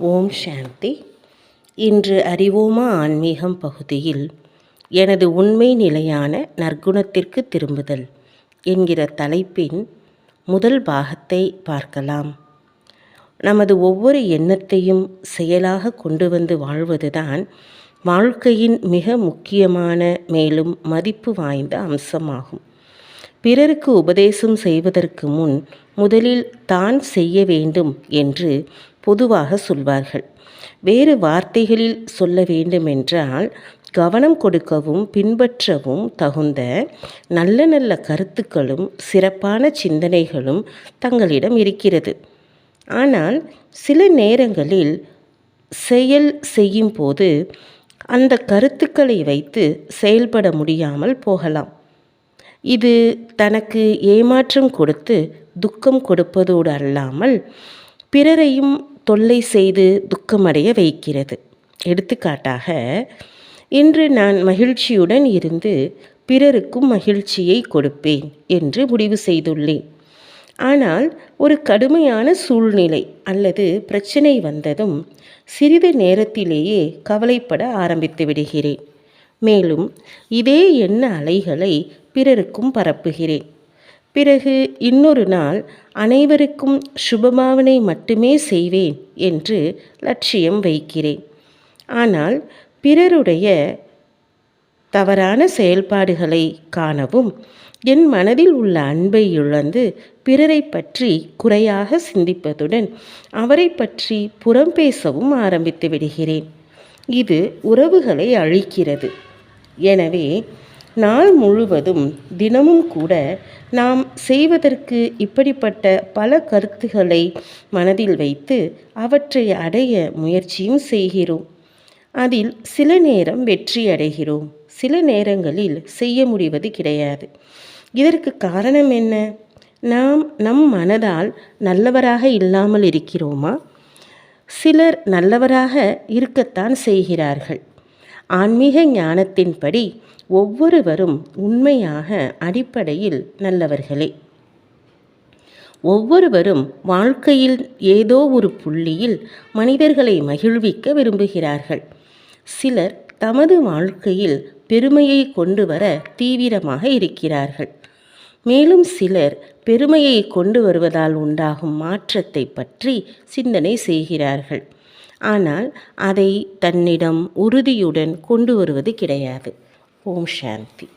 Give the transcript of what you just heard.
ஓம் சாந்தி. இன்று அறிவோமா ஆன்மீகம் பகுதியில் எனது உண்மை நிலையான நற்குணத்திற்கு திரும்புதல் என்கிற தலைப்பின் முதல் பாகத்தை பார்க்கலாம். நமது ஒவ்வொரு எண்ணத்தையும் செயலாக கொண்டு வந்து வாழ்வதுதான் வாழ்க்கையின் மிக முக்கியமான மேலும் மதிப்பு வாய்ந்த அம்சமாகும். பிறருக்கு உபதேசம் செய்வதற்கு முன் முதலில் தான் செய்ய வேண்டும் என்று பொதுவாக சொல்வார்கள். வேறு வார்த்தைகளில் சொல்ல வேண்டுமென்றால் கவனம் கொடுக்கவும் பின்பற்றவும் தகுந்த நல்ல நல்ல கருத்துக்களும் சிறப்பான சிந்தனைகளும் தங்களிடம் இருக்கிறது. ஆனால் சில நேரங்களில் செயல் செய்யும் போது அந்த கருத்துக்களை வைத்து செயல்பட முடியாமல் போகலாம். இது தனக்கு ஏமாற்றம் கொடுத்து துக்கம் கொடுப்பதோடு அல்லாமல் பிறரையும் தொல்லை செய்து துக்கமடைய வைக்கிறது. எடுத்துக்காட்டாக இன்று நான் மகிழ்ச்சியுடன் இருந்து பிறருக்கும் மகிழ்ச்சியை கொடுப்பேன் என்று முடிவு செய்துள்ளேன். ஆனால் ஒரு கடுமையான சூழ்நிலை அல்லது பிரச்சனை வந்ததும் சிறிது நேரத்திலேயே கவலைப்பட ஆரம்பித்து விடுகிறேன். மேலும் இதே எண்ண அலைகளை பிறருக்கும் பரப்புகிறேன். பிறகு இன்னொரு நாள் அனைவருக்கும் சுபபாவனை மட்டுமே செய்வேன் என்று லட்சியம் வைக்கிறேன். ஆனால் பிறருடைய தவறான செயல்பாடுகளை காணவும் என் மனதில் உள்ள அன்பை இழந்து பிறரை பற்றி குறையாக சிந்திப்பதுடன் அவரை பற்றி புறம் பேசவும் ஆரம்பித்து விடுகிறேன். இது உறவுகளை அழிக்கிறது. எனவே நாள் முழுவதும் தினமும் கூட நாம் செய்வதற்கு இப்படிப்பட்ட பல கருத்துக்களை மனதில் வைத்து அவற்றை அடைய முயற்சியும் செய்கிறோம். அதில் சில நேரம் வெற்றி அடைகிறோம். சில நேரங்களில் செய்ய முடிவது கிடையாது. இதற்கு காரணம் என்ன? நாம் நம் மனதால் நல்லவராக இல்லாமல் இருக்கிறோமா? சிலர் நல்லவராக இருக்கத்தான் செய்கிறார்கள். ஆன்மீக ஞானத்தின்படி ஒவ்வொருவரும் உண்மையாக அடிப்படையில் நல்லவர்களே. ஒவ்வொருவரும் வாழ்க்கையில் ஏதோ ஒரு புள்ளியில் மனிதர்களை மகிழ்விக்க விரும்புகிறார்கள். சிலர் தமது வாழ்க்கையில் பெருமையை கொண்டு வர தீவிரமாக இருக்கிறார்கள். மேலும் சிலர் பெருமையை கொண்டு வருவதால் உண்டாகும் மாற்றத்தை பற்றி சிந்தனை செய்கிறார்கள். ஆனால் அதை தன்னிடம் உறுதியுடன் கொண்டு வருவது கிடையாது. ஓம் சாந்தி.